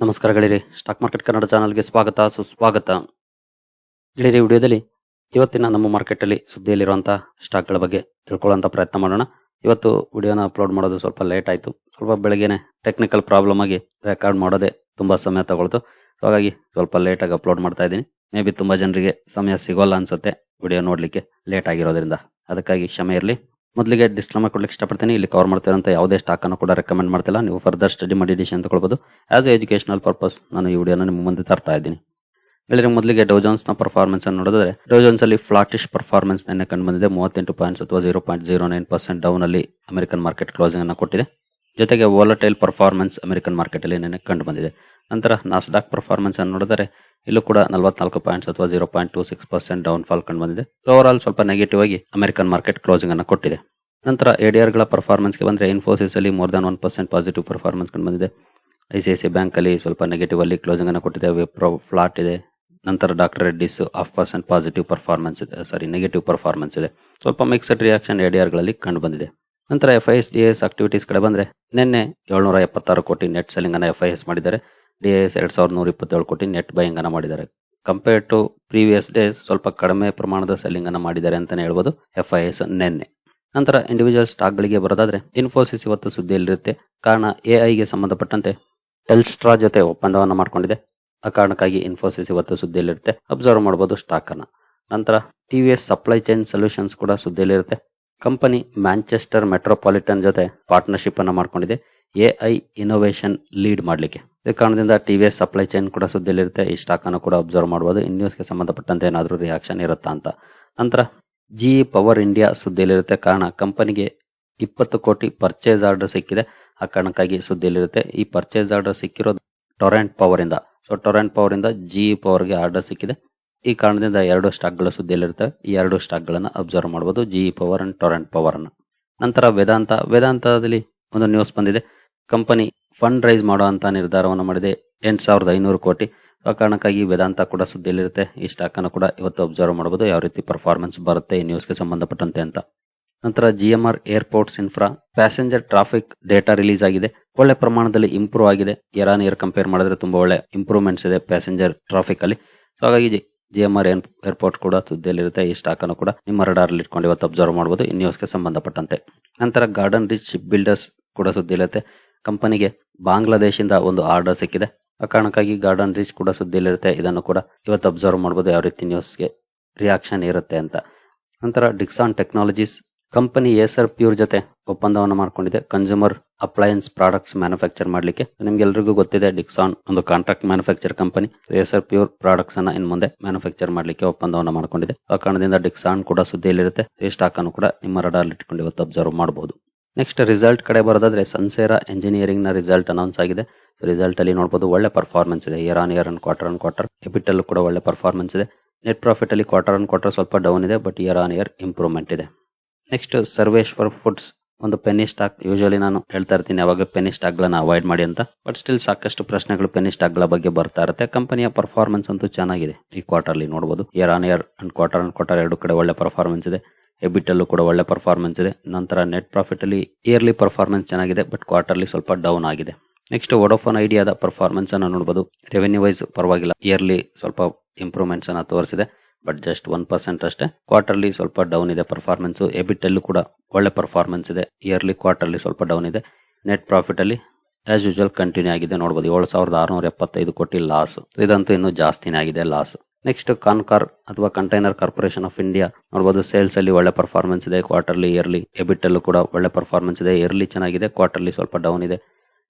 ನಮಸ್ಕಾರ ಗೆಳೆಯರಿ. Stock market Kannada ಚಾನಲ್ಗೆ ಸ್ವಾಗತ, ಸುಸ್ವಾಗತ. ಗೆಳೆಯರಿ ವಿಡಿಯೋದಲ್ಲಿ ಇವತ್ತಿನ ನಮ್ಮ ಮಾರ್ಕೆಟಲ್ಲಿ ಸುದ್ದಿಯಲ್ಲಿರುವಂತಹ ಸ್ಟಾಕ್ಗಳ ಬಗ್ಗೆ ತಿಳ್ಕೊಳ್ಳೋಂಥ ಪ್ರಯತ್ನ ಮಾಡೋಣ. ಇವತ್ತು ವಿಡಿಯೋನ ಅಪ್ಲೋಡ್ ಮಾಡೋದು ಸ್ವಲ್ಪ ಲೇಟ್ ಆಯಿತು. ಸ್ವಲ್ಪ ಬೆಳಗ್ಗೆನೆ ಟೆಕ್ನಿಕಲ್ ಪ್ರಾಬ್ಲಮ್ ಆಗಿ ರೆಕಾರ್ಡ್ ಮಾಡೋದೇ ತುಂಬ ಸಮಯ ತಗೊಳ್ತು. ಹಾಗಾಗಿ ಸ್ವಲ್ಪ ಲೇಟಾಗಿ ಅಪ್ಲೋಡ್ ಮಾಡ್ತಾ ಇದ್ದೀನಿ. ಮೇ ಬಿ ತುಂಬ ಜನರಿಗೆ ಸಮಯ ಸಿಗೋಲ್ಲ ಅನ್ಸುತ್ತೆ ವಿಡಿಯೋ ನೋಡಲಿಕ್ಕೆ ಲೇಟ್ ಆಗಿರೋದ್ರಿಂದ. ಅದಕ್ಕಾಗಿ ಕ್ಷಮೆ ಇರಲಿ. ಮೊದಲಿಗೆ ಡಿಸ್ಕ್ಲೈಮರ್ ಕೊಡ್ಲಿಕ್ಕೆ ಇಷ್ಟಪಡ್ತೀನಿ. ಇಲ್ಲಿ ಕವರ್ ಮಾಡ್ತಿರೋಂಥ ಯಾವುದೇ ಸ್ಟಾಕನ್ನು ಕೂಡ ರೆಕಮೆಂಡ್ ಮಾಡ್ತಿಲ್ಲ. ನೀವು ಫರ್ದರ್ ಸ್ಟಡಿ ಮಾಡಿ ಡಿಸಿಷನ್ ತಗೊಳ್ಬೋದು. ಆಸ್ ಎಜುಕೇಶನಲ್ ಪರ್ಪಸ್ ನಾನು ಈ ವಿಡಿಯೋನ ನಿಮ್ಮ ಮುಂದೆ ತರ್ತಾ ಇದ್ದೀನಿ. ಹೇಳಿದ್ರೆ ಮೊದಲಿಗೆ ಡೋಜೋನ್ಸ್ನ ಪರ್ಫಾರ್ಮೆನ್ಸ್ ಅನ್ನು ನೋಡಿದ್ರೆ ಅಲ್ಲಿ ಫ್ಲಾಟಿಶ್ ಪರ್ಫಾರ್ಮೆನ್ಸ್ ನೆನ್ನೆ ಕಂಡು ಬಂದಿದೆ. ಮೂವತ್ತೆಂಟು ಪಾಯಿಂಟ್ಸ್ ಅಥವಾ zero point zero nine percent down ಅಲ್ಲಿ ಅಮೆರಿಕನ್ ಮಾರ್ಕೆಟ್ ಕ್ಲೋಸಿಂಗ್ ಅನ್ನು ಕೊಟ್ಟಿದೆ. ಜೊತೆಗೆ ವೋಲಟೈಲ್ ಪರ್ಫಾರ್ಮೆನ್ಸ್ ಅಮೆರಿಕನ್ ಮಾರ್ಕೆಟ್ ಅಲ್ಲಿ ನಿನ್ನೆ ಕಂಡು ಬಂದಿದೆ. ನಂತರ ನಾಸ್ಡಾಕ್ ಪರ್ಫಾರ್ಮೆನ್ಸ್ ಅನ್ನು ನೋಡಿದರೆ ಇಲ್ಲೂ ಕೂಡ ನಲವತ್ನಾಲ್ಕು ಪಾಯಿಂಟ್ಸ್ ಅಥವಾ zero point two six percent down fall ಕಂಡು ಬಂದಿದೆ. ಓವರ್ ಆಲ್ ಸ್ವಲ್ಪ ನೆಗೆಟಿವ್ ಆಗಿ ಅಮೆರಿಕನ್ ಮಾರ್ಕೆಟ್ ಕ್ಲೋಸಿಂಗ್ ಅನ್ನು ಕೊಟ್ಟಿದೆ. ನಂತರ ಎಡಿಆರ್ಗಳ ಪರ್ಫಾರ್ಮೆನ್ಸ್ಗೆ ಬಂದ್ರೆ ಇನ್ಫೋಸಿಸ್ ಅಲ್ಲಿ more than one percent positive performance ಕಂಡು ಬಂದಿದೆ. I C I C bank ಅಲ್ಲಿ ಸ್ವಲ್ಪ ನೆಗೆಟಿವ್ ಅಲ್ಲಿ ಕ್ಲೋಸಿಂಗ್ ಅನ್ನು ಕೊಟ್ಟಿದೆ. ವಿಪ್ರೋ ಫ್ಲಾಟ್ ಇದೆ. ನಂತರ doctor Reddy's half percent positive performance ಇದೆ. ಸಾರಿ ನೆಗೆಟಿವ್ ಪರ್ಫಾರ್ಮೆನ್ಸ್ ಇದೆ. ಸ್ವಲ್ಪ ಮಿಕ್ಸ್ಡ್ ರಿಯಾಕ್ಷನ್ ಎಡಿಆರ್ಗಳಲ್ಲಿ ಕಂಡು ಬಂದಿದೆ. ನಂತರ F I S D S activities ಕಡೆ ಬಂದ್ರೆ ನಿನ್ನೆ ಏಳ್ನೂರ ಎಪ್ಪತ್ತಾರು ಕೋಟಿ ನೆಟ್ ಸೆಲ್ಲಿಂಗ್ ಅನ್ನು ಎಫ್ ಐ ಎಸ್ ಮಾಡಿದ್ದಾರೆ. ಡಿ ಎಸ್ ಎರಡು ಸಾವಿರದ ನೂರ ಇಪ್ಪತ್ತೇಳು ಕೋಟಿ ನೆಟ್ ಬೈಯಿಂಗನ್ನು ಮಾಡಿದ್ದಾರೆ. ಕಂಪೇರ್ ಟು ಪ್ರೀವಿಯಸ್ ಡೇಸ್ ಸ್ವಲ್ಪ ಕಡಿಮೆ ಪ್ರಮಾಣದ ಸೆಲ್ಲಿಂಗ್ ಅನ್ನ ಮಾಡಿದ್ದಾರೆ ಅಂತಲೇ ಹೇಳ್ಬೋದು ಎಫ್ ಐ ಎಸ್ ನಿನ್ನೆ. ನಂತರ ಇಂಡಿವಿಜುವಲ್ ಸ್ಟಾಕ್ಗಳಿಗೆ ಬರೋದಾದರೆ ಇನ್ಫೋಸಿಸ್ ಇವತ್ತು ಸುದ್ದಿಯಲ್ಲಿರುತ್ತೆ. ಕಾರಣ ಎ ಐಗೆ ಸಂಬಂಧಪಟ್ಟಂತೆ ಟೆಲ್ಸ್ಟ್ರಾ ಜೊತೆ ಒಪ್ಪಂದವನ್ನು ಮಾಡಿಕೊಂಡಿದೆ. ಆ ಕಾರಣಕ್ಕಾಗಿ ಇನ್ಫೋಸಿಸ್ ಇವತ್ತು ಸುದ್ದಿಯಲ್ಲಿರುತ್ತೆ. ಅಬ್ಸರ್ವ್ ಮಾಡಬಹುದು ಸ್ಟಾಕ್ ಅನ್ನ. ನಂತರ ಎಸ್ ಸಪ್ಲೈ ಚೈನ್ ಸೊಲ್ಯೂಷನ್ಸ್ ಕೂಡ ಸುದ್ದಿಯಲ್ಲಿರುತ್ತೆ. ಕಂಪನಿ ಮ್ಯಾಂಚೆಸ್ಟರ್ ಮೆಟ್ರೋಪಾಲಿಟನ್ ಜೊತೆ ಪಾರ್ಟ್ನರ್ಶಿಪ್ ಅನ್ನು ಮಾಡ್ಕೊಂಡಿದೆ. ಎಐ ಇನೋವೇಷನ್ ಲೀಡ್ ಮಾಡಲಿಕ್ಕೆ. ಈ ಕಾರಣದಿಂದ T V S supply chain ಕೂಡ ಸುದ್ದಿಯಲ್ಲಿರುತ್ತೆ. ಈ ಸ್ಟಾಕ್ ಅನ್ನು ಕೂಡ ಅಬ್ಸರ್ವ್ ಮಾಡಬಹುದು ಇನ್ ನ್ಯೂಸ್ಗೆ ಸಂಬಂಧಪಟ್ಟಂತೆ ಏನಾದರೂ ರಿಯಾಕ್ಷನ್ ಇರುತ್ತಾ ಅಂತ. ನಂತರ ಜಿ ಪವರ್ ಇಂಡಿಯಾ ಸುದ್ದಿಯಲ್ಲಿರುತ್ತೆ. ಕಾರಣ, ಕಂಪನಿಗೆ ಇಪ್ಪತ್ತು ಕೋಟಿ ಪರ್ಚೇಸ್ ಆರ್ಡರ್ ಸಿಕ್ಕಿದೆ. ಆ ಕಾರಣಕ್ಕಾಗಿ ಸುದ್ದಿಯಲ್ಲಿರುತ್ತೆ. ಈ ಪರ್ಚೇಸ್ ಆರ್ಡರ್ ಸಿಕ್ಕಿರೋದು ಟೊರೆಂಟ್ ಪವರ್ ಇಂದ. ಸೊ ಟೊರೆಂಟ್ ಪವರ್ ಇಂದ ಜಿ ಪವರ್ಗೆ ಆರ್ಡರ್ ಸಿಕ್ಕಿದೆ. ಈ ಕಾರಣದಿಂದ ಎರಡು ಸ್ಟಾಕ್ಗಳ ಸುದ್ದಿಯಲ್ಲಿರುತ್ತೆ. ಈ ಎರಡು ಸ್ಟಾಕ್ಗಳನ್ನು ಅಬ್ಸರ್ವ್ ಮಾಡಬಹುದು G power and Torrent power ಅನ್ನು. ನಂತರ ವೇದಾಂತ. ವೇದಾಂತದಲ್ಲಿ ಒಂದು ನ್ಯೂಸ್ ಬಂದಿದೆ. ಕಂಪನಿ ಫಂಡ್ ರೈಸ್ ಮಾಡುವಂತ ನಿರ್ಧಾರವನ್ನು ಮಾಡಿದೆ. ಎಂಟು ಸಾವಿರದ ಐನೂರು ಕೋಟಿ. ಆ ಕಾರಣಕ್ಕಾಗಿ ವೇದಾಂತ ಕೂಡ ಸುದ್ದಿಯಲ್ಲಿರುತ್ತೆ. ಈ ಸ್ಟಾಕ್ ಅನ್ನು ಕೂಡ ಇವತ್ತು ಅಬ್ಸರ್ವ್ ಮಾಡಬಹುದು ಯಾವ ರೀತಿ ಪರ್ಫಾರ್ಮೆನ್ಸ್ ಬರುತ್ತೆ, ಈ ನ್ಯೂಸ್ಗೆ ಸಂಬಂಧಪಟ್ಟಂತೆ ಅಂತ. ನಂತರ G M R airports infra passenger traffic data release ಆಗಿದೆ. ಒಳ್ಳೆ ಪ್ರಮಾಣದಲ್ಲಿ ಇಂಪ್ರೂವ್ ಆಗಿದೆ. ಇಯರ್ ಇಯರ್ ಕಂಪೇರ್ ಮಾಡಿದ್ರೆ ತುಂಬಾ ಒಳ್ಳೆ ಇಂಪ್ರೂವ್ಮೆಂಟ್ಸ್ ಇದೆ ಪ್ಯಾಸೆಂಜರ್ ಟ್ರಾಫಿಕ್ ಅಲ್ಲಿ. ಸೊ ಹಾಗಾಗಿ ಜಿ ಎಂ ಆರ್ ಏರ್ಪೋರ್ಟ್ ಕೂಡ ಸುದ್ದಿಯಲ್ಲಿರುತ್ತೆ. ಈ ಸ್ಟಾಕ್ ಅನ್ನು ಕೂಡ ನಿಮ್ಮ ರಡಾರ್ ಅಲ್ಲಿ ಇಟ್ಕೊಂಡು ಇವತ್ತು ಅಬ್ಸರ್ವ್ ಮಾಡಬಹುದು ಈ ನ್ಯೂಸ್ಗೆ ಸಂಬಂಧಪಟ್ಟಂತೆ. ನಂತರ ಗಾರ್ಡನ್ ರಿಚ್ ಬಿಲ್ಡರ್ಸ್ ಕೂಡ ಸುದ್ದಿಯಲ್ಲಿರುತ್ತೆ. ಕಂಪನಿಗೆ ಬಾಂಗ್ಲಾದೇಶದಿಂದ ಒಂದು ಆರ್ಡರ್ ಸಿಕ್ಕಿದೆ. ಆ ಕಾರಣಕ್ಕಾಗಿ ಗಾರ್ಡನ್ ರೀಚ್ ಕೂಡ ಸುದ್ದಿಯಲ್ಲಿರುತ್ತೆ. ಇದನ್ನು ಕೂಡ ಇವತ್ತು ಅಬ್ಸರ್ವ್ ಮಾಡಬಹುದು ಯಾವ ರೀತಿ ನ್ಯೂಸ್ಗೆ ರಿಯಾಕ್ಷನ್ ಇರುತ್ತೆ ಅಂತ. ನಂತರ Dixon technologies company Acerpure ಜೊತೆ ಒಪ್ಪಂದವನ್ನು ಮಾಡ್ಕೊಂಡಿದೆ. ಕನ್ಸ್ಯೂಮರ್ ಅಪ್ಲಯನ್ಸ್ ಪ್ರಾಡಕ್ಟ್ಸ್ ಮ್ಯಾನುಫ್ಯಾಕ್ಚರ್ ಮಾಡಲಿಕ್ಕೆ. ನಿಮ್ಗೆಲ್ರಿಗೂ ಗೊತ್ತಿದೆ, ಡಿಕ್ಸಾನ್ ಒಂದು contract manufacture company Acerpure products ಅನ್ನ ಇನ್ ಮುಂದೆ ಮ್ಯಾನುಫ್ಯಾಕ್ಚರ್ ಮಾಡಲಿಕ್ಕೆ ಒಪ್ಪಂದವನ್ನು ಮಾಡ್ಕೊಂಡಿದೆ. ಆ ಕಾರಣದಿಂದ ಡಿಕ್ಸಾನ್ ಕೂಡ ಸುದ್ದಿಯಲ್ಲಿರುತ್ತೆ. ಈ ಸ್ಟಾಕ್ ಅನ್ನು ಕೂಡ ನಿಮ್ಮ ರಡಾರ್ ಇಟ್ಕೊಂಡು ಇವತ್ತು ಅಬ್ಸರ್ವ್ ಮಾಡಬಹುದು ನೆಕ್ಸ್ಟ್ ರಿಸಲ್ಟ್ ಕಡೆ ಬರೋದಾದ್ರೆ ಸನ್ಸೇರ ಎಂಜಿನಿಯರಿಂಗ್ನ ರಿಸಲ್ಟ್ ಅನೌನ್ಸ್ ಆಗಿದೆ. ರಿಸಲ್ಟ್ ಅಲ್ಲಿ ನೋಡಬಹುದು ಒಳ್ಳೆ ಪರ್ಫಾರ್ಮೆನ್ಸ್ ಇದೆ. Year on year and quarter on quarter EBIT ಕೂಡ ಒಳ್ಳೆ ಪರ್ಫಾರ್ಮೆನ್ಸ್ ಇದೆ. ನೆಟ್ ಪ್ರಾಫಿಟ್ ಅಲ್ಲಿ ಕ್ವಾರ್ಟರ್ ಆನ್ ಕ್ವಾರ್ಟರ್ ಸ್ವಲ್ಪ ಡೌನ್ ಇದೆ but year on year improvement ಇದೆ. ನೆಕ್ಸ್ಟ್ ಸರ್ವೇಶ್ವರ್ ಫುಡ್ಸ್ ಒಂದು ಪೆನ್ನಿ ಸ್ಟಾಕ್ ಯೂಶಲಿ ನಾನು ಹೇಳ್ತಾ ಇರ್ತೀನಿ ಯಾವಾಗ ಪೆನ್ನಿ ಸ್ಟಾಕ್ ಗಳನ್ನ ಅವಾಯ್ಡ್ ಮಾಡಿ ಅಂತ. ಬಟ್ ಸ್ಟಿಲ್ ಸಾಕಷ್ಟು ಪ್ರಶ್ನೆಗಳು ಪೆನ್ನಿ ಸ್ಟಾಕ್ಗಳ ಬಗ್ಗೆ ಬರ್ತಾ ಇರುತ್ತೆ. ಕಂಪನಿಯ ಪರ್ಫಾರ್ಮೆನ್ಸ್ ಅಂತೂ ಚೆನ್ನಾಗಿದೆ. ಈ ಕ್ವಾರ್ಟರ್ಲಿ ನೋಡಬಹುದು year on year and quarter and quarter ಎರಡು ಕಡೆ ಒಳ್ಳೆ ಪರ್ಫಾರ್ಮೆನ್ಸ್ ಇದೆ. ಎಬಿಟ್ ಅಲ್ಲೂ ಕೂಡ ಒಳ್ಳೆ ಪರ್ಫಾರ್ಮೆನ್ಸ್ ಇದೆ. ನಂತರ ನೆಟ್ ಪ್ರಾಫಿಟಲ್ಲಿ ಇಯರ್ಲಿ ಪರ್ಫಾರ್ಮೆನ್ಸ್ ಚೆನ್ನಾಗಿದೆ ಬಟ್ ಕ್ವಾರ್ಟರ್ಲಿ ಸ್ವಲ್ಪ ಡೌನ್ ಆಗಿದೆ. ನೆಕ್ಸ್ಟ್ ವೋಡೋಫೋನ್ ಐಡಿಯಾದ ಪರ್ಫಾರ್ಮೆನ್ಸ್ ಅನ್ನು ನೋಡಬಹುದು ರೆವೆನ್ಯೂ ವೈಸ್ ಪರವಾಗಿಲ್ಲ. ಇಯರ್ಲಿ ಸ್ವಲ್ಪ ಇಂಪ್ರೂವ್ಮೆಂಟ್ಸ್ ಅನ್ನು ತೋರಿಸಿದೆ ಬಟ್ ಜಸ್ಟ್ ಒನ್ ಪರ್ಸೆಂಟ್ ಅಷ್ಟೇ. ಕ್ವಾರ್ಟರ್ಲಿ ಸ್ವಲ್ಪ ಡೌನ್ ಇದೆ ಪರ್ಫಾರ್ಮೆನ್ಸ್ ಎಬಿಟಲ್ಲೂ ಕೂಡ ಒಳ್ಳೆ ಪರ್ಫಾರ್ಮೆನ್ಸ್ ಇದೆ. ಇಯರ್ಲಿ ಕ್ವಾರ್ಟರ್ಲಿ ಸ್ವಲ್ಪ ಡೌನ್ ಇದೆ. ನೆಟ್ ಪ್ರಾಫಿಟಲ್ಲಿ ಆಸ್ ಯೂಶುವಲ್ ಕಂಟಿನ್ಯೂ ಆಗಿದೆ. ನೋಡಬಹುದು ಏಳು ಸಾವಿರದ ಆರುನೂರ ಎಪ್ಪತ್ತೈದು ಕೋಟಿ ಲಾಸ್ ಇದಂತೂ ಇನ್ನೂ ಜಾಸ್ತಿನೇ ಆಗಿದೆ ಲಾಸ್ ನೆಕ್ಸ್ಟ್ ಕಾನ್ಕಾರ್ ಅಥವಾ ಕಂಟೈನರ್ ಕಾರ್ಪೊರೇಷನ್ ಆಫ್ ಇಂಡಿಯಾ ನೋಡಬಹುದು ಸೇಲ್ಸ್ ಅಲ್ಲಿ ಒಳ್ಳೆ ಪರ್ಫಾರ್ಮೆನ್ಸ್ ಇದೆ ಕ್ವಾರ್ಟರ್ಲಿ ಇಯರ್ಲಿ ಎಬಿಟ್ ಅಲ್ಲೂ ಕೂಡ ಒಳ್ಳೆ ಪರ್ಫಾರ್ಮೆನ್ಸ್ ಇದೆ ಇಯರ್ಲಿ ಚೆನ್ನಾಗಿದೆ ಕ್ವಾರ್ಟರ್ಲಿ ಸ್ವಲ್ಪ ಡೌನ್ ಇದೆ.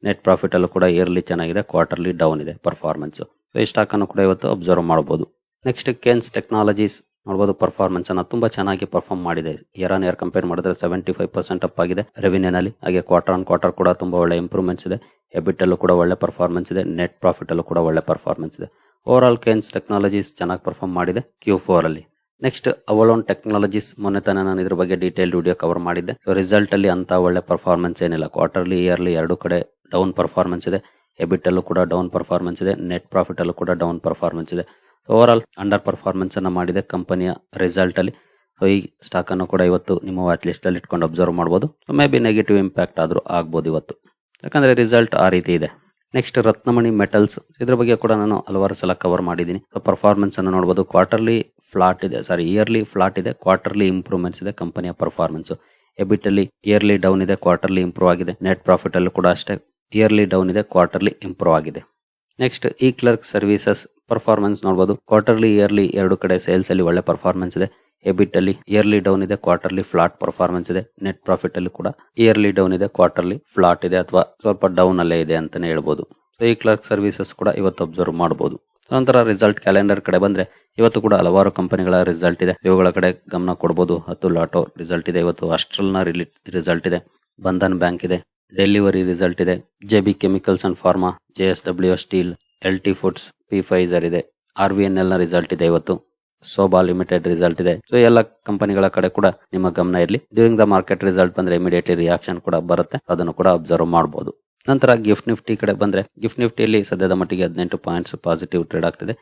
ನೆಟ್ ಪ್ರಾಫಿಟ್ ಅಲ್ಲೂ ಕೂಡ ಇಯರ್ಲಿ ಚೆನ್ನಾಗಿದೆ ಕ್ವಾರ್ಟರ್ಲಿ ಡೌನ್ ಇದೆ ಪರ್ಫಾರ್ಮೆನ್ಸ್ ಈ ಸ್ಟಾಕ್ ಅನ್ನು ಕೂಡ ಇವತ್ತು ಅಬ್ಸರ್ವ್ ಮಾಡಬಹುದು ನೆಕ್ಸ್ಟ್ ಕೇನ್ಸ್ ಟೆಕ್ನಾಲಜೀಸ್ ನೋಡಬಹುದು ಪರ್ಫಾರ್ಮೆನ್ಸ್ ಅನ್ನ ತುಂಬಾ ಚೆನ್ನಾಗಿ ಪರ್ಫಾರ್ಮ್ ಮಾಡಿದೆ. ಇಯರ್ ಆನ್ ಇಯರ್ ಕಂಪೇರ್ ಮಾಡಿದ್ರೆ ಸೆವೆಂಟಿ ಫೈವ್ ಪರ್ಸೆಂಟ್ ಅಪ್ ಆಗಿದೆ ರೆವಿನ್ಯೂನಲ್ಲಿ ಹಾಗೆ ಕ್ವಾರ್ಟರ್ ಆನ್ ಕ್ವಾರ್ಟರ್ ಕೂಡ ತುಂಬಾ ಒಳ್ಳೆ ಇಂಪ್ರೂವ್ಮೆಂಟ್ಸ್ ಇದೆ. ಎಬಿಟ್ ಅಲ್ಲೂ ಕೂಡ ಒಳ್ಳೆ ಪರ್ಫಾರ್ಮೆನ್ಸ್ ಇದೆ. ನೆಟ್ ಪ್ರಾಫಿಟ್ ಅಲ್ಲೂ ಕೂಡ ಒಳ್ಳೆ ಪರ್ಫಾರ್ಮೆನ್ಸ್ ಇದೆ. ಓವರ್ ಆಲ್ ಕೇನ್ಸ್ ಟೆಕ್ನಾಲಜೀಸ್ ಚೆನ್ನಾಗಿ ಪರ್ಫಾರ್ಮ್ ಮಾಡಿದೆ ಕ್ಯೂ ಫೋರ್ ಅಲ್ಲಿ. ನೆಕ್ಸ್ಟ್ ಅವಲೋನ್ ಟೆಕ್ನಾಲಜೀಸ್ ಮೊನ್ನೆ ತಾನೇ ನಾನು ಇದ್ರ ಬಗ್ಗೆ ಡೀಟೇಲ್ ವಿಡಿಯೋ ಕವರ್ ಮಾಡಿದ್ದೆ. ರಿಸಲ್ಟ್ ಅಲ್ಲಿ ಅಂತ ಒಳ್ಳೆ ಪರ್ಫಾರ್ಮೆನ್ಸ್ ಏನಿಲ್ಲ. ಕ್ವಾರ್ಟರ್ಲಿ ಇಯರ್ಲಿ ಎರಡು ಕಡೆ ಡೌನ್ ಪರ್ಫಾರ್ಮೆನ್ಸ್ ಇದೆ. ಎಬಿಟ್ ಅಲ್ಲೂ ಕೂಡ ಡೌನ್ ಪರ್ಫಾರ್ಮೆನ್ಸ್ ಇದೆ. ನೆಟ್ ಪ್ರಾಫಿಟ್ ಅಲ್ಲೂ ಕೂಡ ಡೌನ್ ಪರ್ಫಾರ್ಮೆನ್ಸ್ ಇದೆ. ಓವರ್ ಆಲ್ ಅಂಡರ್ ಪರ್ಫಾರ್ಮೆನ್ಸ್ ಅನ್ನು ಮಾಡಿದೆ ಕಂಪನಿಯ ರಿಸಲ್ಟ್ ಅಲ್ಲಿ. ಸೊ ಈ ಸ್ಟಾಕ್ ಅನ್ನು ಕೂಡ ಇವತ್ತು ನಿಮ್ಮ ವಾಚ್ ಲಿಸ್ಟ್ ಅಲ್ಲಿ ಇಟ್ಕೊಂಡು ಅಬ್ಸರ್ವ್ ಮಾಡಬಹುದು ಮೇ ಬಿ ನೆಗೆಟಿವ್ ಇಂಪ್ಯಾಕ್ಟ್ ಆದರೂ ಆಗ್ಬೋದು ಇವತ್ತು. ಯಾಕಂದ್ರೆ ರಿಸಲ್ಟ್ ಆ ರೀತಿ ಇದೆ. ನೆಕ್ಸ್ಟ್ ರತ್ನಮಣಿ ಮೆಟಲ್ಸ್ ಇದ್ರ ಬಗ್ಗೆ ಕೂಡ ನಾನು ಹಲವಾರು ಸಲ ಕವರ್ ಮಾಡಿದ್ದೀನಿ. ಪರ್ಫಾರ್ಮೆನ್ಸ್ ಅನ್ನು ನೋಡಬಹುದು ಕ್ವಾರ್ಟರ್ಲಿ ಫ್ಲಾಟ್ ಇದೆ. ಸಾರಿ ಇಯರ್ಲಿ ಫ್ಲಾಟ್ ಇದೆ. ಕ್ವಾರ್ಟರ್ಲಿ ಇಂಪ್ರೂವ್ಮೆಂಟ್ಸ್ ಇದೆ ಕಂಪನಿಯ ಪರ್ಫಾರ್ಮೆನ್ಸ್ ಎಬಿಟ್ ಅಲ್ಲಿ ಇಯರ್ಲಿ ಡೌನ್ ಇದೆ. ಕ್ವಾರ್ಟರ್ಲಿ ಇಂಪ್ರೂವ್ ಆಗಿದೆ. ನೆಟ್ ಪ್ರಾಫಿಟ್ ಅಲ್ಲೂ ಕೂಡ ಅಷ್ಟೇ. ಇಯರ್ಲಿ ಡೌನ್ ಇದೆ. ಕ್ವಾರ್ಟರ್ಲಿ ಇಂಪ್ರೂವ್ ಆಗಿದೆ. ನೆಕ್ಸ್ಟ್ ಈ ಕ್ಲರ್ಕ್ ಸರ್ವಿಸಸ್ ಪರ್ಫಾರ್ಮೆನ್ಸ್ ನೋಡಬಹುದು ಕ್ವಾರ್ಟರ್ಲಿ ಇಯರ್ಲಿ ಎರಡು ಕಡೆ ಸೇಲ್ಸ್ ಅಲ್ಲಿ ಒಳ್ಳೆ ಪರ್ಫಾರ್ಮೆನ್ಸ್ ಇದೆ. ಎಬಿಟ್ ಅಲ್ಲಿ ಇಯರ್ಲಿ ಡೌನ್ ಇದೆ, ಕ್ವಾರ್ಟರ್ಲಿ ಫ್ಲಾಟ್ ಪರ್ಫಾರ್ಮೆನ್ಸ್ ಇದೆ ನೆಟ್ ಪ್ರಾಫಿಟ್ ಅಲ್ಲಿ ಕೂಡ ಇಯರ್ಲಿ ಡೌನ್ ಇದೆ, ಕ್ವಾರ್ಟರ್ಲಿ ಫ್ಲಾಟ್ ಇದೆ ಅಥವಾ ಸ್ವಲ್ಪ ಡೌನ್ ಅಲ್ಲೇ ಇದೆ ಅಂತಾನೆ ಹೇಳ್ಬೋದು. ಸೊ ಈ ಕ್ಲರ್ಕ್ ಸರ್ವಿಸಸ್ ಕೂಡ ಇವತ್ತು ಅಬ್ಸರ್ವ್ ಮಾಡಬಹುದು ನಂತರ ರಿಸಲ್ಟ್ ಕ್ಯಾಲೆಂಡರ್ ಕಡೆ ಬಂದ್ರೆ ಇವತ್ತು ಕೂಡ ಹಲವಾರು ಕಂಪನಿಗಳ ರಿಸಲ್ಟ್ ಇದೆ. ಇವುಗಳ ಕಡೆ ಗಮನ ಕೊಡಬಹುದು ಹತ್ತು ಲಾಟೋ ರಿಸಲ್ಟ್ ಇದೆ ಇವತ್ತು. ಅಸ್ಟ್ರಲ್ನ ರಿಸಲ್ಟ್ ಇದೆ. ಬಂಧನ್ ಬ್ಯಾಂಕ್ ಇದೆ. ಡೆಲಿವರಿ ರಿಸಲ್ಟ್ ಇದೆ. J B chemicals and pharma J S W steel L T foods Pfizer ಇದೆ. ಆರ್ ವಿ ಎನ್ ಎಲ್ನ ರಿಸಲ್ಟ್ ಇದೆ ಇವತ್ತು. ಸೋಬಾ ಲಿಮಿಟೆಡ್ ರಿಸಲ್ಟ್ ಇದೆ. ಸೊ ಎಲ್ಲ ಕಂಪನಿಗಳ ಕಡೆ ಕೂಡ ನಿಮ್ಮ ಗಮನ ಇರಲಿ. ಡ್ಯೂರಿಂಗ್ ದ ಮಾರ್ಕೆಟ್ ರಿಸಲ್ಟ್ ಬಂದ್ರೆ ಇಮಿಡಿಯೇಟ್ಲಿ ರಿಯಾಕ್ಷನ್ ಕೂಡ ಬರುತ್ತೆ. ಅದನ್ನು ಕೂಡ ಅಬ್ಸರ್ವ್ ಮಾಡಬಹುದು ನಂತರ ಗಿಫ್ಟ್ ನಿಫ್ಟಿ ಕಡೆ ಬಂದ್ರೆ ಗಿಫ್ಟ್ ನಿಫ್ಟಿಯಲ್ಲಿ ಸದ್ಯದ ಮಟ್ಟಿಗೆ ಹದಿನೆಂಟು ಪಾಯಿಂಟ್ಸ್ ಪಾಸಿಟಿವ್ ಟ್ರೇಡ್ ಆಗ್ತಿದೆ.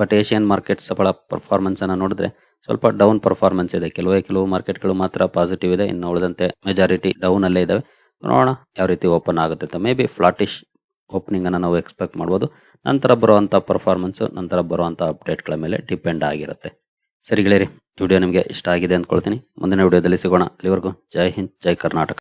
ಬಟ್ ಏಷ್ಯನ್ ಮಾರ್ಕೆಟ್ಸ್ ಬಹಳ ಪರ್ಫಾರ್ಮೆನ್ಸ್ ಅನ್ನ ನೋಡಿದ್ರೆ ಸ್ವಲ್ಪ ಡೌನ್ ಪರ್ಫಾರ್ಮೆನ್ಸ್ ಇದೆ. ಕೆಲವೇ ಕೆಲವು ಮಾರ್ಕೆಟ್ಗಳು ಮಾತ್ರ ಪಾಸಿಟಿವ್ ಇದೆ. ಇನ್ನು ಉಳಿದಂತೆ ಮೆಜಾರಿಟಿ ಡೌನ್ ಅಲ್ಲೇ ಇದಾವೆ. ನೋಡೋಣ ಯಾವ ರೀತಿ ಓಪನ್ ಆಗುತ್ತೆ ಮೇ ಬಿ ಫ್ಲಾಟಿಶ್ ಓಪನಿಂಗ್ ಅನ್ನ ನಾವು ಎಕ್ಸ್ಪೆಕ್ಟ್ ಮಾಡ್ಬೋದು. ನಂತರ ಬರುವಂಥ ಪರ್ಫಾರ್ಮೆನ್ಸು ನಂತರ ಬರುವಂತ ಅಪ್ಡೇಟ್ಗಳ ಮೇಲೆ ಡಿಪೆಂಡ್ ಆಗಿರುತ್ತೆ. ಸರಿ ಗೆಳೆಯರಿ ವಿಡಿಯೋ ನಿಮಗೆ ಇಷ್ಟ ಆಗಿದೆ ಅಂದ್ಕೊಳ್ತೀನಿ. ಮುಂದಿನ ವಿಡಿಯೋದಲ್ಲಿ ಸಿಗೋಣ. ಅಲ್ಲಿವರೆಗೂ ಜೈ ಹಿಂದ್, ಜೈ ಕರ್ನಾಟಕ.